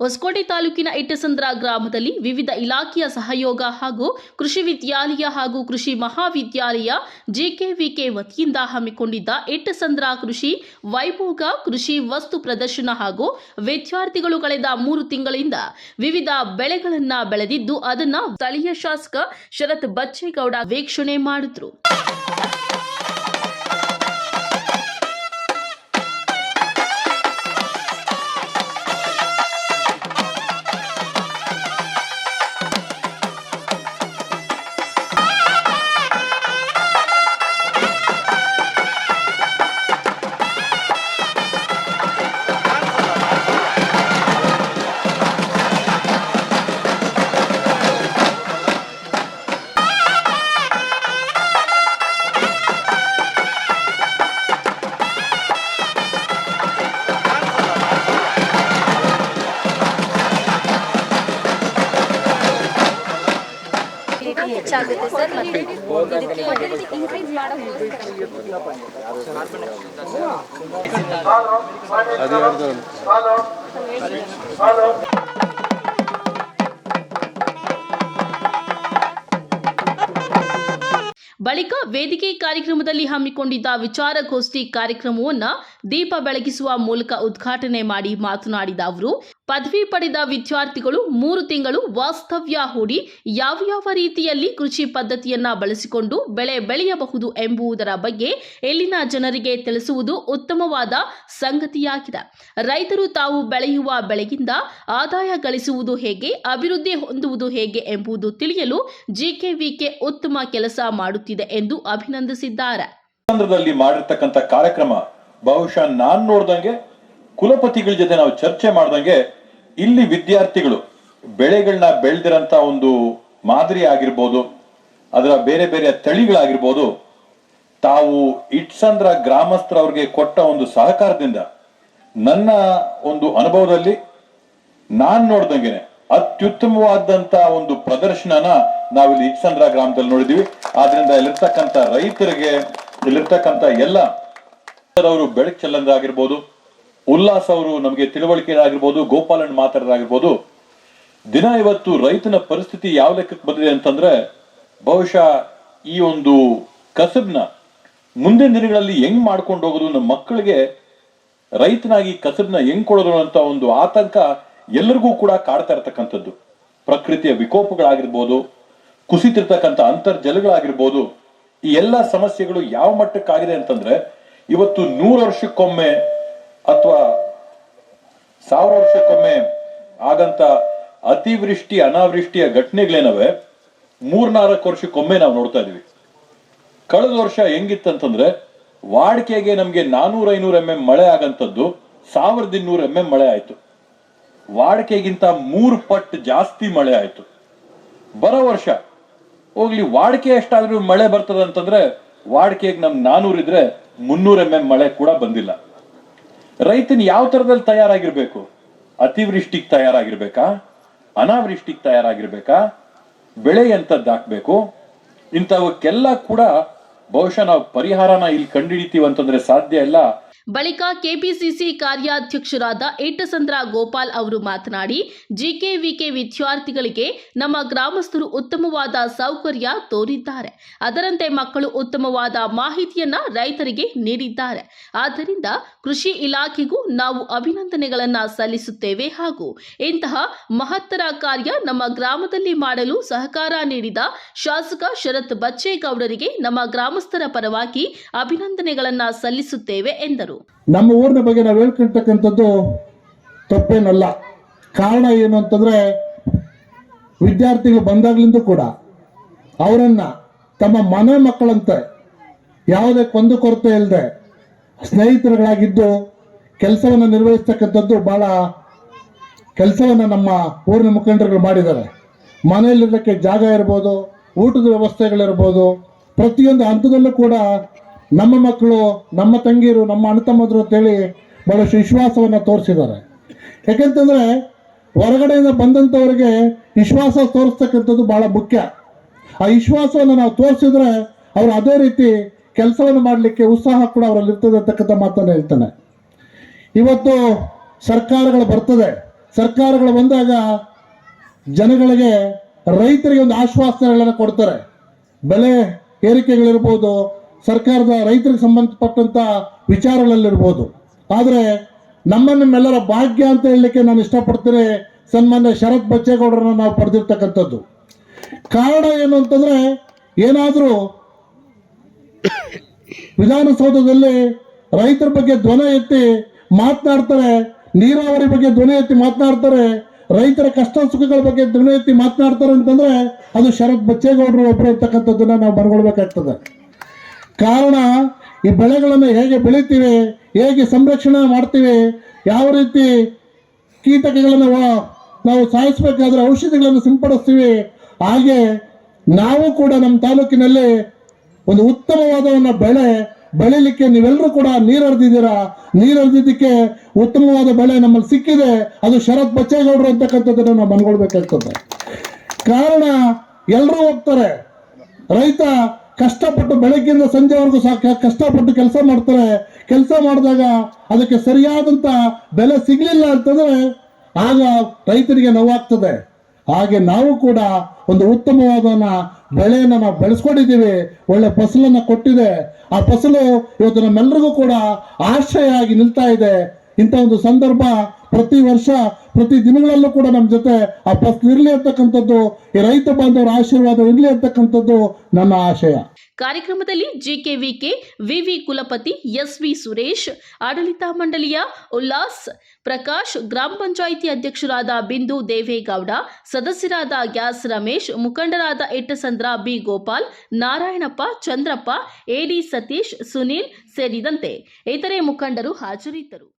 ಹೊಸಕೋಟೆ ತಾಲೂಕಿನ ಇಟ್ಟಸಂದ್ರ ಗ್ರಾಮದಲ್ಲಿ ವಿವಿಧ ಇಲಾಖೆಯ ಸಹಯೋಗ ಹಾಗೂ ಕೃಷಿ ವಿದ್ಯಾಲಯ ಹಾಗೂ ಕೃಷಿ ಮಹಾವಿದ್ಯಾಲಯ ಜಿಕೆವಿಕೆ ವತಿಯಿಂದ ಹಮ್ಮಿಕೊಂಡಿದ್ದ ಇಟ್ಟಸಂದ್ರ ಕೃಷಿ ವೈಭೋಗ ಕೃಷಿ ವಸ್ತು ಪ್ರದರ್ಶನ ಹಾಗೂ ವಿದ್ಯಾರ್ಥಿಗಳು ಕಳೆದ ಮೂರು ತಿಂಗಳಿಂದ ವಿವಿಧ ಬೆಳೆಗಳನ್ನ ಬೆಳೆದಿದ್ದು ಅದನ್ನ ಸ್ಥಳೀಯ ಶಾಸಕ ಶರತ್ ಬಚ್ಚೇಗೌಡ ವೀಕ್ಷಣೆ ಮಾಡಿದ್ರು. ಹೆಚ್ಚಾಗುತ್ತೆ ಸರ್ ಮತ್ತೆ ಇದಕ್ಕೆ ಇನ್ಕ್ರೀಸ್ ಅದು ಬಳಿಕ ವೇದಿಕೆ ಕಾರ್ಯಕ್ರಮದಲ್ಲಿ ಹಮ್ಮಿಕೊಂಡಿದ್ದ ವಿಚಾರಗೋಷ್ಠಿ ಕಾರ್ಯಕ್ರಮವನ್ನ ದೀಪ ಬೆಳಗಿಸುವ ಮೂಲಕ ಉದ್ಘಾಟನೆ ಮಾಡಿ ಮಾತನಾಡಿದ ಅವರು, ಪದವಿ ಪಡೆದ ವಿದ್ಯಾರ್ಥಿಗಳು ಮೂರು ತಿಂಗಳು ವಾಸ್ತವ್ಯ ಹೂಡಿ ಯಾವ ಯಾವ ರೀತಿಯಲ್ಲಿ ಕೃಷಿ ಪದ್ಧತಿಯನ್ನ ಬಳಸಿಕೊಂಡು ಬೆಳೆ ಬೆಳೆಯಬಹುದು ಎಂಬುದರ ಬಗ್ಗೆ ಇಲ್ಲಿನ ಜನರಿಗೆ ತಿಳಿಸುವುದು ಉತ್ತಮವಾದ ಸಂಗತಿಯಾಗಿದೆ. ರೈತರು ತಾವು ಬೆಳೆಯುವ ಬೆಳೆಯಿಂದ ಆದಾಯ ಗಳಿಸುವುದು ಹೇಗೆ, ಅಭಿವೃದ್ಧಿ ಹೊಂದುವುದು ಹೇಗೆ ಎಂಬುದು ತಿಳಿಯಲು ಜಿಕೆವಿಕೆ ಉತ್ತಮ ಕೆಲಸ ಮಾಡುತ್ತಿದೆ ಎಂದು ಅಭಿನಂದಿಸಿದ್ದಾರೆ. ಮಾಡಿರ್ತಕ್ಕಂಥ ಕಾರ್ಯಕ್ರಮ ಬಹುಶಃ ನಾನು ನೋಡ್ದಂಗೆ ಕುಲಪತಿಗಳ ಜೊತೆ ನಾವು ಚರ್ಚೆ ಮಾಡ್ದಂಗೆ ಇಲ್ಲಿ ವಿದ್ಯಾರ್ಥಿಗಳು ಬೆಳೆಗಳನ್ನ ಬೆಳೆದಿರಂತ ಒಂದು ಮಾದರಿ ಆಗಿರ್ಬೋದು, ಅದರ ಬೇರೆ ಬೇರೆ ತಳಿಗಳಾಗಿರ್ಬೋದು, ತಾವು ಇಟ್ಸಂದ್ರ ಗ್ರಾಮಸ್ಥರವ್ರಿಗೆ ಕೊಟ್ಟ ಒಂದು ಸಹಕಾರದಿಂದ ನನ್ನ ಒಂದು ಅನುಭವದಲ್ಲಿ ನಾನ್ ನೋಡ್ದಂಗೆನೆ ಅತ್ಯುತ್ತಮವಾದಂತ ಒಂದು ಪ್ರದರ್ಶನನ ನಾವಿಲ್ಲಿ ಇಟ್ಸಂದ್ರ ಗ್ರಾಮದಲ್ಲಿ ನೋಡಿದೀವಿ ಆದ್ರಿಂದ ಇಲ್ಲಿರ್ತಕ್ಕಂಥ ರೈತರಿಗೆ, ಇಲ್ಲಿರ್ತಕ್ಕಂಥ ಎಲ್ಲ ಅವರು ಬೆಳಕು ಚೆಲ್ಲಂದಾಗಿರ್ಬೋದು ಉಲ್ಲಾಸ್ ಅವರು ನಮಗೆ ತಿಳುವಳಿಕೆ ಆಗಿರ್ಬೋದು ಗೋಪಾಲನ್ ಮಾತಾಡೋದಾಗಿರ್ಬೋದು, ದಿನ ಇವತ್ತು ರೈತನ ಪರಿಸ್ಥಿತಿ ಯಾವ ಲೆಕ್ಕಕ್ಕೆ ಬಂದಿದೆ ಅಂತಂದ್ರೆ ಬಹುಶಃ ಈ ಒಂದು ಕಸಬ್ನ ಮುಂದಿನ ದಿನಗಳಲ್ಲಿ ಹೆಂಗ್ ಮಾಡ್ಕೊಂಡು ಹೋಗೋದು ನಮ್ಮ ಮಕ್ಕಳಿಗೆ ರೈತನಾಗಿ ಕಸಬ್ನ ಹೆಂಗ್ ಕೊಡೋದು ಅಂತ ಒಂದು ಆತಂಕ ಎಲ್ಲರಿಗೂ ಕೂಡ ಕಾಡ್ತಾ ಇರತಕ್ಕಂಥದ್ದು. ಪ್ರಕೃತಿಯ ವಿಕೋಪಗಳಾಗಿರ್ಬೋದು, ಕುಸಿತಿರ್ತಕ್ಕಂಥ ಅಂತರ್ಜಲಗಳಾಗಿರ್ಬೋದು, ಈ ಎಲ್ಲ ಸಮಸ್ಯೆಗಳು ಯಾವ ಮಟ್ಟಕ್ಕಾಗಿದೆ ಅಂತಂದ್ರೆ ಇವತ್ತು ನೂರು ವರ್ಷಕ್ಕೊಮ್ಮೆ ಅಥವಾ ಸಾವಿರ ವರ್ಷಕ್ಕೊಮ್ಮೆ ಆಗಂತ ಅತಿವೃಷ್ಟಿ, ಅನಾವೃಷ್ಟಿಯ ಘಟನೆಗಳೇನವೆ? ಮೂರ್ನಾಲ್ಕು ವರ್ಷಕ್ಕೊಮ್ಮೆ ನಾವು ನೋಡ್ತಾ ಇದೀವಿ ಕಳೆದ ವರ್ಷ ಹೆಂಗಿತ್ತಂತಂದ್ರೆ ವಾಡಿಕೆಗೆ ನಮ್ಗೆ ನಾನೂರ, ಐನೂರು ಎಂ ಮಳೆ ಆಗಂತದ್ದು, ಸಾವಿರದ ಇನ್ನೂರು ಎಂ ಮಳೆ ಆಯ್ತು. ವಾಡಿಕೆಗಿಂತ ಮೂರು ಪಟ್ಟು ಜಾಸ್ತಿ ಮಳೆ ಆಯ್ತು. ಬರೋ ವರ್ಷ ಹೋಗ್ಲಿ, ವಾಡಿಕೆ ಎಷ್ಟಾದ್ರೂ ಮಳೆ ಬರ್ತದೆ ಅಂತಂದ್ರೆ ವಾಡಿಕೆಗೆ ನಮ್ ನಾನೂರು ಇದ್ರೆ ಮುನ್ನೂರ ಎಂ ಎಂ ಮಳೆ ಕೂಡ ಬಂದಿಲ್ಲ. ರೈತನ ಯಾವ ತರದಲ್ಲಿ ತಯಾರಾಗಿರ್ಬೇಕು? ಅತಿವೃಷ್ಟಿಗೆ ತಯಾರಾಗಿರ್ಬೇಕಾ? ಅನಾವೃಷ್ಟಿಗೆ ತಯಾರಾಗಿರ್ಬೇಕಾ? ಬೆಳೆ ಎಂಥದ್ದು ಹಾಕ್ಬೇಕು? ಇಂಥವಕ್ಕೆಲ್ಲ ಕೂಡ ಬಹುಶಃ ನಾವು ಪರಿಹಾರನ ಇಲ್ಲಿ ಕಂಡುಹಿಡಿತೀವಿ ಅಂತಂದ್ರೆ ಸಾಧ್ಯ ಇಲ್ಲ. ಬಳಿಕ ಕೆಪಿಸಿಸಿ ಕಾರ್ಯಾಧ್ಯಕ್ಷರಾದ ಏಟಸಂದ್ರ ಗೋಪಾಲ್ ಅವರು ಮಾತನಾಡಿ ಜಿಕೆವಿಕೆ ವಿದ್ಯಾರ್ಥಿಗಳಿಗೆ ನಮ್ಮ ಗ್ರಾಮಸ್ಥರು ಉತ್ತಮವಾದ ಸೌಕರ್ಯ ತೋರಿದ್ದಾರೆ. ಅದರಂತೆ ಮಕ್ಕಳು ಉತ್ತಮವಾದ ಮಾಹಿತಿಯನ್ನ ರೈತರಿಗೆ ನೀಡಿದ್ದಾರೆ. ಆದ್ದರಿಂದ ಕೃಷಿ ಇಲಾಖೆಗೂ ನಾವು ಅಭಿನಂದನೆಗಳನ್ನು ಸಲ್ಲಿಸುತ್ತೇವೆ ಹಾಗೂ ಇಂತಹ ಮಹತ್ತರ ಕಾರ್ಯ ನಮ್ಮ ಗ್ರಾಮದಲ್ಲಿ ಮಾಡಲು ಸಹಕಾರ ನೀಡಿದ ಶಾಸಕ ಶರತ್ ಬಚ್ಚೇಗೌಡರಿಗೆ ನಮ್ಮ ಗ್ರಾಮಸ್ಥರ ಪರವಾಗಿ ಅಭಿನಂದನೆಗಳನ್ನು ಸಲ್ಲಿಸುತ್ತೇವೆ ಎಂದರು. ನಮ್ಮ ಊರಿನ ಬಗ್ಗೆ ನಾವು ಹೇಳ್ಕೊಳ್ತಕ್ಕಂಥದ್ದು ತಪ್ಪೇನಲ್ಲ. ಕಾರಣ ಏನು ಅಂತಂದ್ರೆ ವಿದ್ಯಾರ್ಥಿಗಳು ಬಂದಾಗ್ಲಿಂದ ಕೂಡ ಅವರನ್ನ ತಮ್ಮ ಮನೆ ಮಕ್ಕಳಂತೆ ಯಾವುದೇ ಕೊಂದು ಕೊರತೆ ಇಲ್ಲದೆ ಸ್ನೇಹಿತರುಗಳಾಗಿದ್ದು ಕೆಲಸವನ್ನು ನಿರ್ವಹಿಸ್ತಕ್ಕಂಥದ್ದು ಬಹಳ ಕೆಲಸವನ್ನು ನಮ್ಮ ಊರಿನ ಮುಖಂಡರುಗಳು ಮಾಡಿದ್ದಾರೆ. ಮನೆಯಲ್ಲಿರೋಕ್ಕೆ ಜಾಗ ಇರ್ಬೋದು, ಊಟದ ವ್ಯವಸ್ಥೆಗಳಿರ್ಬೋದು, ಪ್ರತಿಯೊಂದು ಹಂತದಲ್ಲೂ ಕೂಡ ನಮ್ಮ ಮಕ್ಕಳು, ನಮ್ಮ ತಂಗಿಯರು, ನಮ್ಮ ಅಣ್ಣ ತಮ್ಮದ್ರು ಅಂತೇಳಿ ಬಹಳಷ್ಟು ವಿಶ್ವಾಸವನ್ನು ತೋರಿಸಿದ್ದಾರೆ. ಯಾಕೆಂತಂದ್ರೆ ಹೊರಗಡೆಯಿಂದ ಬಂದಂಥವ್ರಿಗೆ ವಿಶ್ವಾಸ ತೋರಿಸ್ತಕ್ಕಂಥದ್ದು ಬಹಳ ಮುಖ್ಯ. ಆ ವಿಶ್ವಾಸವನ್ನು ನಾವು ತೋರಿಸಿದ್ರೆ ಅವರು ಅದೇ ರೀತಿ ಕೆಲಸವನ್ನು ಮಾಡಲಿಕ್ಕೆ ಉತ್ಸಾಹ ಕೂಡ ಅವರಲ್ಲಿ ಇರ್ತದೆ ಅಂತಕ್ಕಂಥ ಮಾತನ್ನು ಹೇಳ್ತಾನೆ. ಇವತ್ತು ಸರ್ಕಾರಗಳು ಬರ್ತದೆ. ಸರ್ಕಾರಗಳು ಬಂದಾಗ ಜನಗಳಿಗೆ ರೈತರಿಗೆ ಒಂದು ಆಶ್ವಾಸನೆಗಳನ್ನು ಕೊಡ್ತಾರೆ. ಬೆಲೆ ಏರಿಕೆಗಳಿರ್ಬೋದು ಸರ್ಕಾರದ ರೈತರಿಗೆ ಸಂಬಂಧಪಟ್ಟಂತ ವಿಚಾರಗಳಲ್ಲಿರ್ಬೋದು. ಆದರೆ ನಮ್ಮ ನಿಮ್ಮೆಲ್ಲರ ಭಾಗ್ಯ ಅಂತ ಹೇಳಲಿಕ್ಕೆ ನಾನು ಇಷ್ಟಪಡ್ತೇನೆ ಸನ್ಮಾನ್ಯ ಶರತ್ ಬಚ್ಚೇಗೌಡರನ್ನ ನಾವು ಪಡೆದಿರ್ತಕ್ಕಂಥದ್ದು. ಕಾರಣ ಏನು ಅಂತಂದ್ರೆ ಏನಾದರೂ ವಿಧಾನಸೌಧದಲ್ಲಿ ರೈತರ ಬಗ್ಗೆ ಧ್ವನಿ ಎತ್ತಿ ಮಾತನಾಡ್ತಾರೆ, ನೀರಾವರಿ ಬಗ್ಗೆ ಧ್ವನಿ ಎತ್ತಿ ಮಾತನಾಡ್ತಾರೆ, ರೈತರ ಕಷ್ಟ ಸುಖಗಳ ಬಗ್ಗೆ ಧ್ವನಿ ಎತ್ತಿ ಮಾತನಾಡ್ತಾರೆ ಅಂತಂದ್ರೆ ಅದು ಶರತ್ ಬಚ್ಚೇಗೌಡರು ಒಬ್ಬರು ಇರ್ತಕ್ಕಂಥದ್ದನ್ನ ನಾವು ಬರ್ಕೊಳ್ಬೇಕಾಗ್ತದೆ ಕಾರಣ ಈ ಬೆಳೆಗಳನ್ನು ಹೇಗೆ ಬೆಳಿತೀವಿ ಹೇಗೆ ಸಂರಕ್ಷಣೆ ಮಾಡ್ತೀವಿ, ಯಾವ ರೀತಿ ಕೀಟಕಗಳನ್ನು ನಾವು ಸಾಯಿಸಬೇಕಾದ್ರೆ ಔಷಧಿಗಳನ್ನು ಸಿಂಪಡಿಸ್ತೀವಿ, ಹಾಗೆ ನಾವು ಕೂಡ ನಮ್ಮ ತಾಲೂಕಿನಲ್ಲಿ ಒಂದು ಉತ್ತಮವಾದ ಒಂದು ಬೆಳೆ ಬೆಳಿಲಿಕ್ಕೆ ನೀವೆಲ್ಲರೂ ಕೂಡ ನೀರು ಹರಿದಿದ್ದೀರಾ? ನೀರು ಹರಿದಿದ್ದಕ್ಕೆ ಉತ್ತಮವಾದ ಬೆಳೆ ನಮ್ಮಲ್ಲಿ ಸಿಕ್ಕಿದೆ, ಅದು ಶರತ್ ಬಚ್ಚೇಗೌಡರು ಅಂತಕ್ಕಂಥದ್ದನ್ನು ನಾವು ಮನ್ಕೊಳ್ಬೇಕಾಗ್ತದೆ ಕಾರಣ ಎಲ್ಲರೂ ಹೋಗ್ತಾರೆ. ರೈತ ಕಷ್ಟಪಟ್ಟು ಬೆಳಗ್ಗೆಯಿಂದ ಸಂಜೆವರೆಗೂ ಕಷ್ಟಪಟ್ಟು ಕೆಲಸ ಮಾಡ್ತಾರೆ? ಕೆಲಸ ಮಾಡಿದಾಗ ಅದಕ್ಕೆ ಸರಿಯಾದಂತ ಬೆಲೆ ಸಿಗ್ಲಿಲ್ಲ ಅಂತಂದ್ರೆ ಆಗ ರೈತರಿಗೆ ನೋವಾಗ್ತದೆ. ಹಾಗೆ ನಾವು ಕೂಡ ಒಂದು ಉತ್ತಮವಾದ ಬೆಳೆಯನ್ನು ನಾವು ಬೆಳೆಸ್ಕೊಂಡಿದ್ದೀವಿ. ಒಳ್ಳೆ ಫಸಲನ್ನ ಕೊಟ್ಟಿದೆ. ಆ ಫಸಲು ಇವತ್ತು ನಮ್ಮೆಲ್ಲರಿಗೂ ಕೂಡ ಆಶ್ರಯ ಆಗಿ ನಿಲ್ತಾ ಇದೆ. ಇಂಥ ಒಂದು ಸಂದರ್ಭ ಪ್ರತಿ ವರ್ಷ, ಪ್ರತಿ ದಿನಗಳಲ್ಲೂ ಕೂಡ ನಮ್ಮ ಜೊತೆ ಆ ಪ್ರಶ್ನೆ ಇರಲಿ ಅಂತಕ್ಕಂಥದ್ದು ಈ ರೈತ ಬಾಂಧವರ ಆಶೀರ್ವಾದ ಇರಲಿ ಅಂತಕ್ಕಂಥದ್ದು ನನ್ನ ಆಶಯ. ಕಾರ್ಯಕ್ರಮದಲ್ಲಿ ಜಿಕೆವಿಕೆ, ವಿವಿ ಕುಲಪತಿ ಎಸ್ ವಿ ಸುರೇಶ್, ಆಡಳಿತ ಮಂಡಳಿಯ ಉಲ್ಲಾಸ್ ಪ್ರಕಾಶ್, ಗ್ರಾಮ ಪಂಚಾಯಿತಿ ಅಧ್ಯಕ್ಷರಾದ ಬಿಂದು ದೇವೇಗೌಡ, ಸದಸ್ಯರಾದ ಗ್ಯಾಸ್ ರಮೇಶ್, ಮುಖಂಡರಾದ ಇಟ್ಟಸಂದ್ರ ಬಿ ಗೋಪಾಲ್, ನಾರಾಯಣಪ್ಪ, ಚಂದ್ರಪ್ಪ ಎಡಿ ಸತೀಶ್, ಸುನೀಲ್ ಸೇರಿದಂತೆ ಇತರೆ ಮುಖಂಡರು ಹಾಜರಿದ್ದರು.